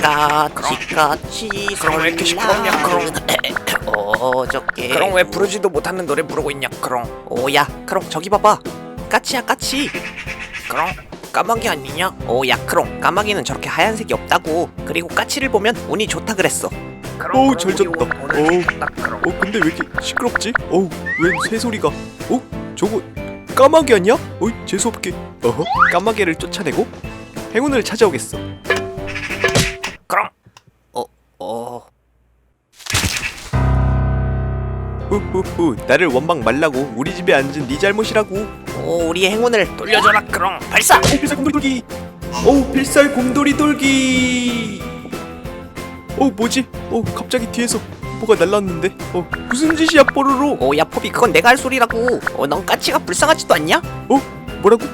까치 까치 그럼 왜 이렇게 시끄럽냐, 그럼. 어저께. 그럼 왜 부르지도 못하는 노래 부르고 있냐 그럼? 오야 크롱 저기 봐봐. 까치야 까치. 그럼? 까마귀 아니냐? 오야 크롱 까마귀는 저렇게 하얀색이 없다고. 그리고 까치를 보면 운이 좋다 그랬어. 그럼 어우, 그럼 잘 어우. 좋다, 그럼. 어 근데 왜 이렇게 시끄럽지? 어우 웬 새소리가? 어? 저거 까마귀 아니야? 어이 재수없게 어허? 까마귀를 쫓아내고 행운을 찾아오겠어 후후후 나를 원망 말라고 우리 집에 앉은 네 잘못이라고 오, 우리의 행운을 돌려줘라 그럼 발사 오 필살 곰돌이 돌기 오 필살 곰돌이 돌기 어 뭐지? 어 갑자기 뒤에서 뭐가 날랐는데 어 무슨 짓이야 뽀로로 오야 포비 그건 내가 할 소리라고 어넌 까치가 불쌍하지도 않냐? 뭐라고?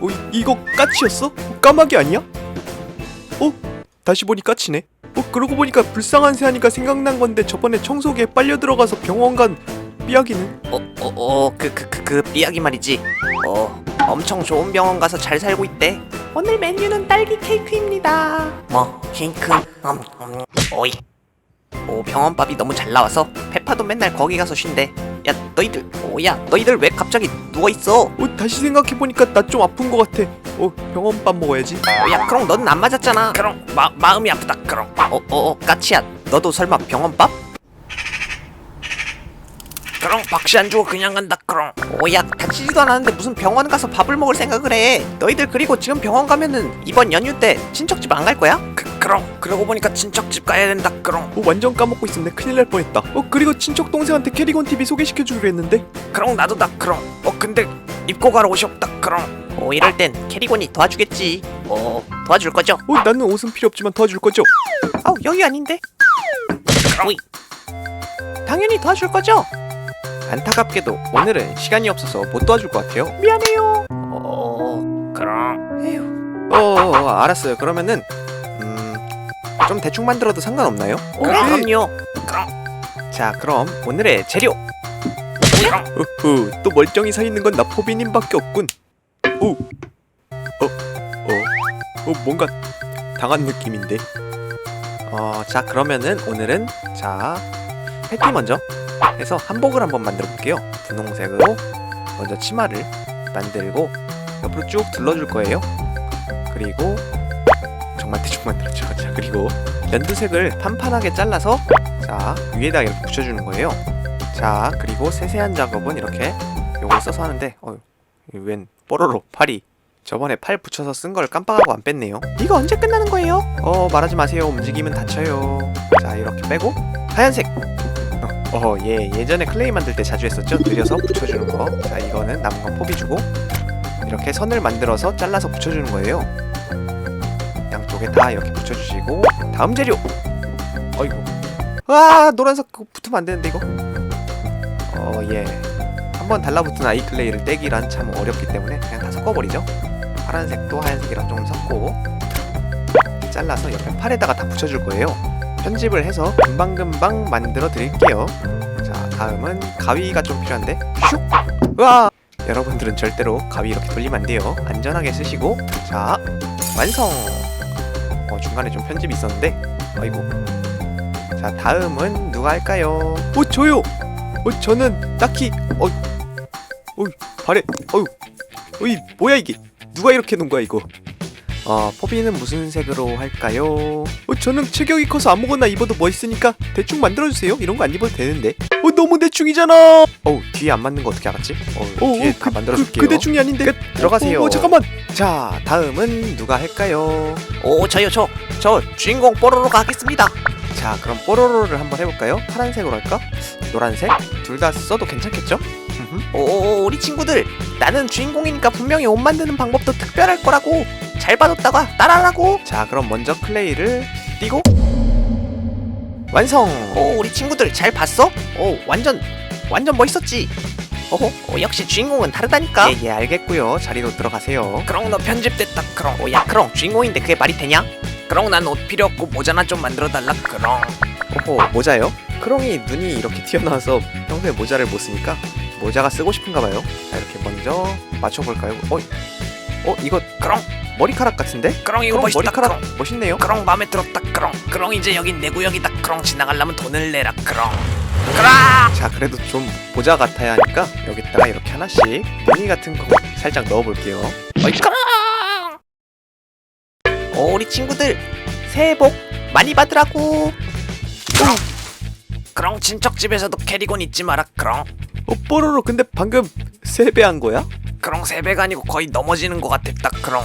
어 이- 이거 까치였어? 어, 까마귀 아니야? 어 다시 보니 까치네. 어 그러고 보니까 불쌍한 새 하니까 생각난 건데 저번에 청소기에 빨려 들어가서 병원 간 삐약이는 어어어그 그 그 그 삐약이 말이지. 어 엄청 좋은 병원 가서 잘 살고 있대. 오늘 메뉴는 딸기 케이크입니다. 뭐 핑크? 음, 음, 오이. 오 병원밥이 너무 잘 나와서 페파도 맨날 거기 가서 쉰대. 야 너희들 오야 너희들 왜 갑자기 누워 있어? 어 다시 생각해 보니까 나 좀 아픈 것 같아. 어 병원밥 먹어야지. 야 그럼 너는 안 맞았잖아 그럼 마, 마음이 아프다 그럼 어어 어 까치야 너도 설마 병원밥? 그럼 박씨 안 주고 그냥 간다 그럼 오야 다치지도 않았는데 무슨 병원 가서 밥을 먹을 생각을 해 너희들 그리고 지금 병원 가면은 이번 연휴 때 친척집 안 갈 거야? 그, 그럼 그러고 보니까 친척집 가야 된다 그럼 어 완전 까먹고 있었네. 큰일 날 뻔했다. 어 그리고 친척 동생한테 캐리건 TV 소개시켜 주기로 했는데. 그럼 나도 다 그럼 어 근데 입고 가러 옷이 없다 그럼 오 이럴 땐 캐리곤이 도와주겠지 어 도와줄 거죠? 어 나는 옷은 필요 없지만 도와줄 거죠. 아우 여기 아닌데 오이 당연히 도와줄 거죠? 안타깝게도 오늘은 시간이 없어서 못 도와줄 것 같아요. 미안해요 어 그럼 에휴 어, 어, 어 알았어요. 그러면은 음, 좀 대충 만들어도 상관없나요? 오 그럼. 그럼요 자 그럼 오늘의 재료 그럼 우후 또 멀쩡히 서 있는 건 나 포비님밖에 없군 오 어? 어? 어 뭔가 당한 느낌인데 어 자 그러면은 오늘은 자 패티 먼저 해서 한복을 한번 만들어 볼게요 분홍색으로 먼저 치마를 만들고 옆으로 쭉 둘러줄 거예요 그리고 정말 대충 만들었죠 자 그리고 연두색을 판판하게 잘라서 자 위에다 이렇게 붙여주는 거예요 자 그리고 세세한 작업은 이렇게 요걸 써서 하는데 어, 웬 뽀로로 팔이 저번에 팔 붙여서 쓴 걸 깜빡하고 안 뺐네요. 이거 언제 끝나는 거예요? 어 말하지 마세요. 움직이면 다쳐요. 자 이렇게 빼고 하얀색. 어 예. 예전에 클레이 만들 때 자주 했었죠? 느려서 붙여주는 거 자 이거는 남은 건 포비 주고 이렇게 선을 만들어서 잘라서 붙여주는 거예요. 양쪽에 다 이렇게 붙여주시고 다음 재료. 어이구. 와 노란색 붙으면 안 되는데 이거? 어 예 한번 달라붙은 아이 클레이를 떼기란 참 어렵기 때문에 그냥 다 섞어버리죠 파란색도 하얀색이랑 좀 섞고 잘라서 옆에 팔에다가 다 붙여줄 거예요. 편집을 해서 금방금방 만들어 드릴게요. 자, 다음은 가위가 좀 필요한데. 슉! 와! 여러분들은 절대로 가위 이렇게 돌리면 안 돼요. 안전하게 쓰시고. 자, 완성! 어, 중간에 좀 편집이 있었는데. 아이고. 자, 다음은 누가 할까요? 어, 저요! 어, 저는 딱히, 어, 어이, 발에, 어유, 어이, 뭐야 이게? 누가 이렇게 놓은 거야 이거? 어, 포비는 무슨 색으로 할까요? 어, 저는 체격이 커서 아무거나 입어도 멋있으니까 대충 만들어주세요. 이런 거 안 입어도 되는데. 어, 너무 대충이잖아. 어우, 뒤에 안 맞는 거 어떻게 알았지? 어, 뒤에 다 만들어줄게요. 그, 대충이 아닌데. 들어가세요. 어, 잠깐만. 자, 다음은 누가 할까요? 오 저요 저 저 주인공 뽀로로가 하겠습니다 자, 그럼 뽀로로를 한번 해볼까요? 파란색으로 할까? 노란색? 둘 다 써도 괜찮겠죠? 오 우리 친구들 나는 주인공이니까 분명히 옷 만드는 방법도 특별할 거라고 잘 봐뒀다가 따라하라고 자, 그럼 먼저 클레이를 띄고 완성. 오 우리 친구들 잘 봤어? 오 완전 완전 멋있었지 오호 오, 역시 주인공은 다르다니까 예, 예, 알겠고요. 자리로 들어가세요. 그럼 너 편집됐다 그럼 오야 크롱 주인공인데 그게 말이 되냐? 그럼 난 옷 필요 없고 모자나 좀 만들어 달라 그럼 오호, 모자요? 크롱이 눈이 이렇게 튀어나와서 평소에 모자를 못 쓰니까 모자가 쓰고 싶은가 봐요. 자, 이렇게 먼저 맞춰볼까요? 어, 어, 이거 그럼 머리카락 같은데? 그럼 이거 그럼 멋있다 머리카락 그럼 멋있네요. 그럼 마음에 들었다 그럼 그럼 이제 여긴 내 구역이다 그럼 지나가려면 돈을 내라 그럼 그럼 자 그래도 좀 보자 같아야 하니까 여기다가 이렇게 하나씩 무늬 같은 거 살짝 넣어볼게요. 어이 그럼 어, 우리 친구들 새해 복 많이 받으라고. 그럼 친척 집에서도 캐리곤 잊지 마라 그럼 어 뽀로로 근데 방금 세배한 거야? 그럼 세배가 아니고 거의 넘어지는 것 같았다 그럼